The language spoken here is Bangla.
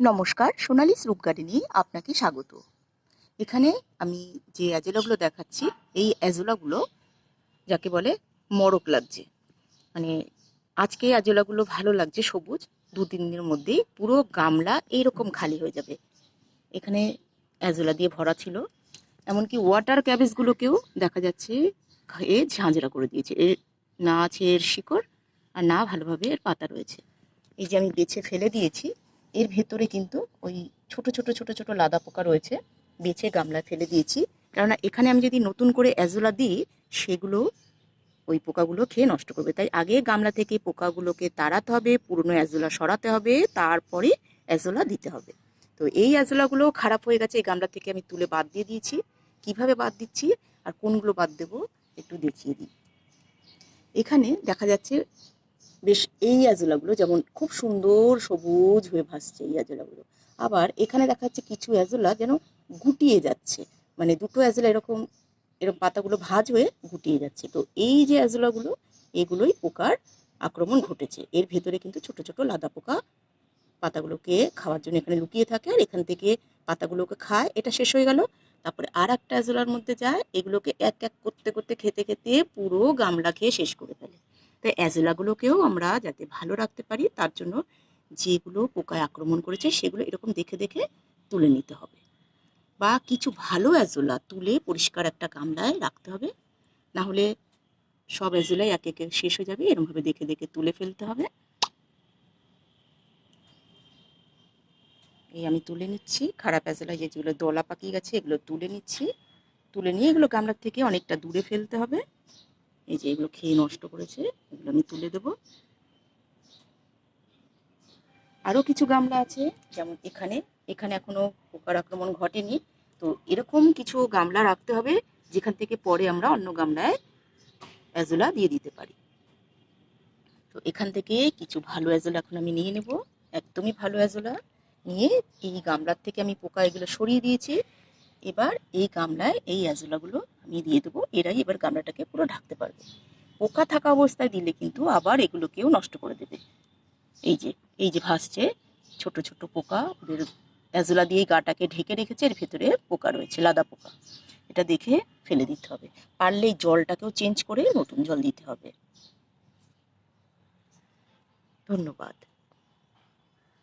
নমস্কার, সোনালি স্রুপ গার্ডেনে আপনাকে স্বাগত। এখানে আমি যে অ্যাজোলাগুলো দেখাচ্ছি, এই অ্যাজোলাগুলো যাকে বলে মরক লাগছে। মানে আজকে অ্যাজোলাগুলো ভালো লাগছে সবুজ, দু তিন দিনের মধ্যেই পুরো গামলা এইরকম খালি হয়ে যাবে। এখানে অ্যাজোলা দিয়ে ভরা ছিল। এমনকি ওয়াটার ক্যাবেজগুলোকেও দেখা যাচ্ছে এ ঝাঁঝরা করে দিয়েছে। এর না আছে এর শিকড় আর না ভালোভাবে এর পাতা রয়েছে। এই যে আমি বেছে ফেলে দিয়েছি এর ভেতরে কিন্তু ওই ছোট ছোট ছোট ছোট লাদা পোকা রয়েছে। বেছে গামলায় ফেলে দিয়েছি। কেননা এখানে আমি যদি নতুন করে অ্যাজোলা দিই, সেগুলো ওই পোকাগুলো খেয়ে নষ্ট করবে। তাই আগে গামলা থেকে পোকাগুলোকে তাড়াতে হবে, পুরনো অ্যাজোলা সরাতে হবে, তারপরে অ্যাজোলা দিতে হবে। তো এই অ্যাজোলাগুলো খারাপ হয়ে গেছে, এই গামলা থেকে আমি তুলে বাদ দিয়ে দিয়েছি। কীভাবে বাদ দিচ্ছি আর কোনগুলো বাদ দেবো একটু দেখিয়ে দিই। এখানে দেখা যাচ্ছে বেশ এই অ্যাজোলাগুলো যেমন খুব সুন্দর সবুজ হয়ে ভাসছে এই অ্যাজোলাগুলো আবার এখানে দেখা যাচ্ছে কিছু অ্যাজোলা যেন গুটিয়ে যাচ্ছে। মানে দুটো অ্যাজোলা এরকম এরকম পাতাগুলো ভাজ হয়ে গুটিয়ে যাচ্ছে। তো এই যে অ্যাজোলাগুলো এগুলোই পোকার আক্রমণ ঘটেছে। এর ভেতরে কিন্তু ছোট ছোট লাদা পোকা পাতাগুলোকে খাওয়ার জন্য এখানে লুকিয়ে থাকে আর এখান থেকে পাতাগুলোকে খায়। এটা শেষ হয়ে গেল। তারপরে আর একটা অ্যাজোলার মধ্যে যায়। এগুলোকে এক এক করতে করতে, খেতে খেতে পুরো গামলা খেয়ে শেষ করে ফেলে তাই অ্যাজোলাগুলোকেও আমরা যাতে ভালো রাখতে পারি, তার জন্য যেগুলো পোকায় আক্রমণ করেছে সেগুলো এরকম দেখে দেখে তুলে নিতে হবে। বা কিছু ভালো অ্যাজোলা তুলে পরিষ্কার একটা গামলায় রাখতে হবে। না হলে সব অ্যাজোলাই একে একে শেষ হয়ে যাবে এরকমভাবে দেখে দেখে তুলে ফেলতে হবে। এই আমি তুলে নিচ্ছি। খারাপ অ্যাজোলা যেগুলো দলা পাকিয়ে গেছে, এগুলো তুলে নিচ্ছি। তুলে নিয়ে এগুলো গামলার থেকে অনেকটা দূরে ফেলতে হবে। এই যে এগুলো খেয়ে নষ্ট করেছে, এগুলো আমি তুলে দেব। আরও কিছু গামলা আছে, যেমন এখানে। এখানে এখনও পোকার আক্রমণ ঘটেনি। তো এরকম কিছু গামলা রাখতে হবে, যেখান থেকে পরে আমরা অন্য গামলায় অ্যাজোলা দিয়ে দিতে পারি। তো এখান থেকে কিছু ভালো অ্যাজোলা এখন আমি নিয়ে নেব। একদমই ভালো অ্যাজোলা নিয়ে এই গামলার থেকে আমি পোকা এগুলো সরিয়ে দিয়েছি। এবার এই গামলায় এই অ্যাজোলাগুলো আমি দিয়ে দেবো। এরাই এবার গামলাটাকে পুরো ঢাকতে পারবে। পোকা থাকা অবস্থায় দিলে কিন্তু আবার এগুলোকেও নষ্ট করে দেবে। এই যে এই যে ভাসছে, ছোট ছোট পোকা, ওদের অ্যাজোলা দিয়ে গাটাকে ঢেকে রেখেছে, এর ভেতরে পোকা রয়েছে, লাদা পোকা। এটা দেখে ফেলে দিতে হবে। পারলে জলটাকেও চেঞ্জ করে নতুন জল দিতে হবে। ধন্যবাদ।